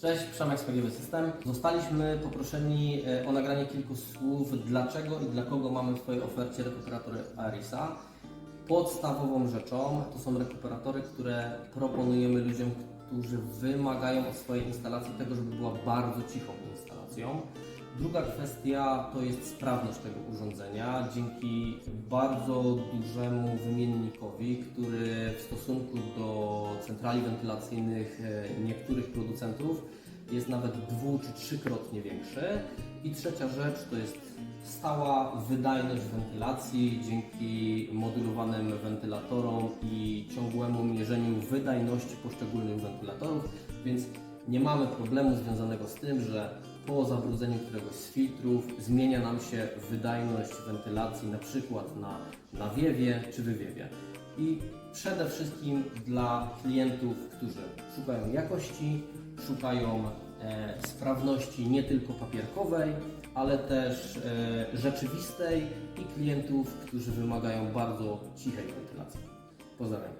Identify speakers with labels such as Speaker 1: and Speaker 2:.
Speaker 1: Cześć, Przemek PGW System. Zostaliśmy poproszeni e, o nagranie kilku słów, dlaczego i dla kogo mamy w swojej ofercie rekuperatory Arisa. Podstawową rzeczą to są rekuperatory, które proponujemy ludziom, którzy wymagają od swojej instalacji tego, żeby była bardzo cichą instalacją. Druga kwestia to jest sprawność tego urządzenia. Dzięki bardzo dużemu wymiennikowi, który w stosunku centrali wentylacyjnych e, niektórych producentów jest nawet dwu czy trzykrotnie większy. I trzecia rzecz to jest stała wydajność wentylacji dzięki modulowanym wentylatorom i ciągłemu mierzeniu wydajności poszczególnych wentylatorów, więc nie mamy problemu związanego z tym, że po zabrudzeniu któregoś z filtrów zmienia nam się wydajność wentylacji na przykład na nawiewie czy wywiewie. I przede wszystkim dla klientów, którzy szukają jakości, szukają e, sprawności nie tylko papierkowej, ale też e, rzeczywistej i klientów, którzy wymagają bardzo cichej wentylacji. Pozdrawiam.